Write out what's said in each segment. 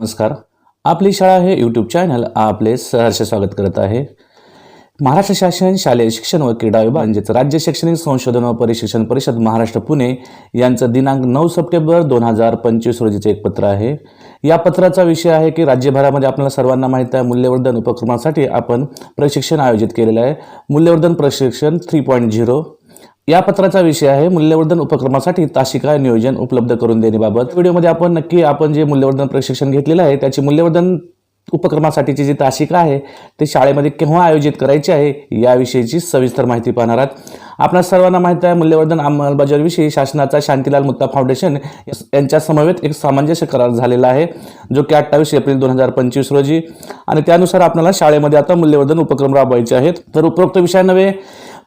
नमस्कार. आपली शाळा हे यूट्यूब चॅनल आपले सहर्ष स्वागत करत आहे. महाराष्ट्र शासन शालेय शिक्षण व क्रीडा विभाग म्हणजेच राज्य शैक्षणिक संशोधन व परिशिक्षण परिषद महाराष्ट्र पुणे यांचं दिनांक नऊ सप्टेंबर दोन हजार पंचवीस रोजीचं एक पत्र आहे. या पत्राचा विषय आहे की राज्यभरामध्ये आपल्याला सर्वांना माहीत आहे मूल्यवर्धन उपक्रमासाठी आपण प्रशिक्षण आयोजित केलेलं आहे. मूल्यवर्धन प्रशिक्षण थ्री पॉईंट झिरो या पत्राचा विषय आहे मूल्यवर्धन उपक्रमासाठी तासिका नियोजन उपलब्ध करून देण्याबाबत. व्हिडिओमध्ये आपण नक्की आपण जे मूल्यवर्धन प्रशिक्षण घेतलेलं आहे त्याची मूल्यवर्धन उपक्रमासाठीची जी तासिका आहे ते शाळेमध्ये केव्हा आयोजित करायची आहे याविषयीची सविस्तर माहिती पाहणार आहात. आपल्या सर्वांना माहिती आहे मूल्यवर्धन अंमलबजावणीविषयी शासनाचा शांतीलाल मुत्ता फाउंडेशन यांच्या समवेत एक सामंजस्य करार झालेला आहे जो की अठ्ठावीस एप्रिल दोन हजार पंचवीस रोजी. आणि त्यानुसार आपल्याला शाळेमध्ये आता मूल्यवर्धन उपक्रम राबवायचे आहेत. तर उपरोक्त विषयानवे नव्हे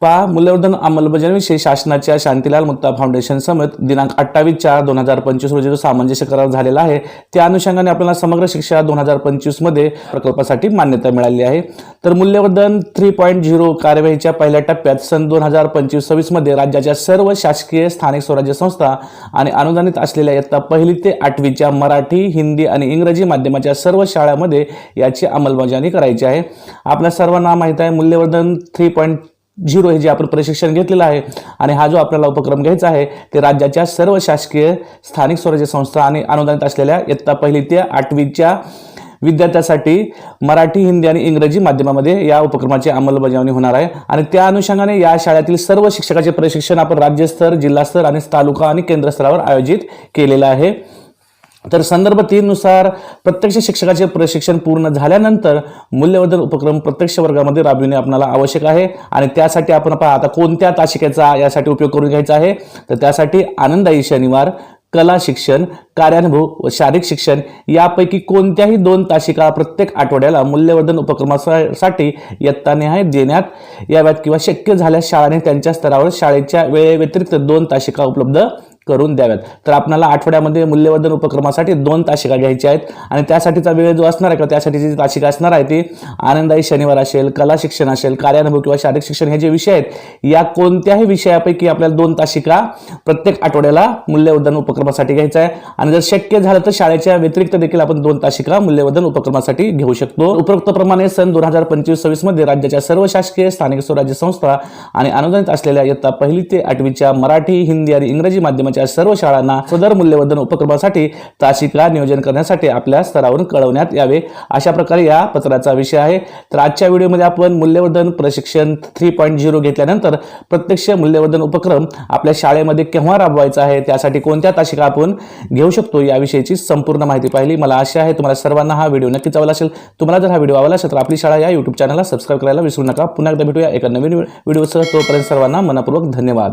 पहा मूल्यवर्धन अंमलबजावणीविषयी शासनाच्या शांतीलाल मुत्ता फाउंडेशन समेत दिनांक अठ्ठावीस चार दोन हजार पंचवीस रोजी जो सामंजस्य करार झालेला आहे त्या अनुषंगाने आपल्याला समग्र शिक्षा दोन हजार पंचवीसमध्ये प्रकल्पासाठी मान्यता मिळाली आहे. तर मूल्यवर्धन थ्री पॉईंट झिरो कार्यवाहीच्या पहिल्या टप्प्यात सन दोन हजार पंचवीस सव्वीसमध्ये राज्याच्या सर्व शासकीय स्थानिक स्वराज्य संस्था आणि अनुदानित असलेल्या इयत्ता पहिली ते आठवीच्या मराठी हिंदी आणि इंग्रजी माध्यमाच्या सर्व शाळांमध्ये याची अंमलबजावणी करायची आहे. आपल्या सर्वांना माहीत आहे मूल्यवर्धन थ्री पॉईंट झिरो हे जे आपण प्रशिक्षण घेतलेलं आहे आणि हा जो आपल्याला उपक्रम घ्यायचा आहे ते राज्याच्या सर्व शासकीय स्थानिक स्वराज्य संस्था आणि अनुदानित असलेल्या इयत्ता पहिली ते आठवीच्या विद्यार्थ्यासाठी मराठी हिंदी आणि इंग्रजी माध्यमामध्ये या उपक्रमाची अंमलबजावणी होणार आहे. आणि त्या अनुषंगाने या शाळेतील सर्व शिक्षकाचे प्रशिक्षण आपण राज्यस्तर जिल्हास्तर आणि तालुका आणि केंद्र स्तरावर आयोजित केलेलं आहे. तर संदर्भ तीननुसार प्रत्यक्ष शिक्षकाचे प्रशिक्षण पूर्ण झाल्यानंतर मूल्यवर्धन उपक्रम प्रत्यक्ष वर्गामध्ये राबविणे आपल्याला आवश्यक आहे. आणि त्यासाठी आपण पहा आता कोणत्या तासिकेचा यासाठी उपयोग करून घ्यायचा आहे? तर त्यासाठी आनंदायी शनिवार कला शिक्षण कार्यानुभव व शारीरिक शिक्षण यापैकी कोणत्याही दोन तासिका प्रत्येक आठवड्याला मूल्यवर्धन उपक्रमासाठी इयत्तानिहाय देण्यात याव्यात किंवा शक्य झाल्यास शाळाने त्यांच्या स्तरावर शाळेच्या वेळेव्यतिरिक्त दोन तासिका उपलब्ध करून द्याव्यात. तर आपल्याला आठवड्यामध्ये मूल्यवर्धन उपक्रमासाठी दोन तासिका घ्यायच्या आहेत आणि त्यासाठीचा वेळ जो असणार आहे किंवा त्यासाठीची जी तासिका असणार आहे ती आनंदाई शनिवार असेल कला शिक्षण असेल कार्यानुभव किंवा शारीरिक शिक्षण हे जे विषय आहेत या कोणत्याही विषयापैकी आपल्याला दोन तासिका प्रत्येक आठवड्याला मूल्यवर्धन उपक्रमासाठी घ्यायचं आहे. आणि जर शक्य झालं तर शाळेच्या व्यतिरिक्त देखील आपण दोन तासिका मूल्यवर्धन उपक्रमासाठी घेऊ शकतो. उपरोक्तप्रमाणे सन दोन हजार पंचवीस सव्वीसमध्ये राज्याच्या सर्व शासकीय स्थानिक स्वराज्य संस्था आणि अनुदानित असलेल्या इयत्ता पहिली ते आठवीच्या मराठी हिंदी आणि इंग्रजी माध्यमाच्या सर्व शाळांना सदर मूल्यवर्धन उपक्रमासाठी तासिका नियोजन करण्यासाठी आपल्या स्तरावरून कळवण्यात यावे अशा प्रकारे या पत्राचा विषय आहे. तर आजच्या व्हिडिओमध्ये आपण मूल्यवर्धन प्रशिक्षण थ्री पॉईंट झिरो घेतल्यानंतर प्रत्यक्ष मूल्यवर्धन उपक्रम आपल्या शाळेमध्ये केव्हा राबवायचा आहे त्यासाठी कोणत्या तासिका आपण घेऊ शकतो याविषयीची संपूर्ण माहिती पाहिली. मला आशा आहे तुम्हाला सर्वांना हा व्हिडिओ नक्कीच आवडला असेल. तुम्हाला जर हा व्हिडिओ आवडला असेल तर आपली शाळा या यूट्यूब चॅनलला सबस्क्राईब करायला विसरू नका. पुन्हा एकदा भेटूया एका नवीन व्हिडिओसह. तोपर्यंत सर्वांना मनपूर्वक धन्यवाद.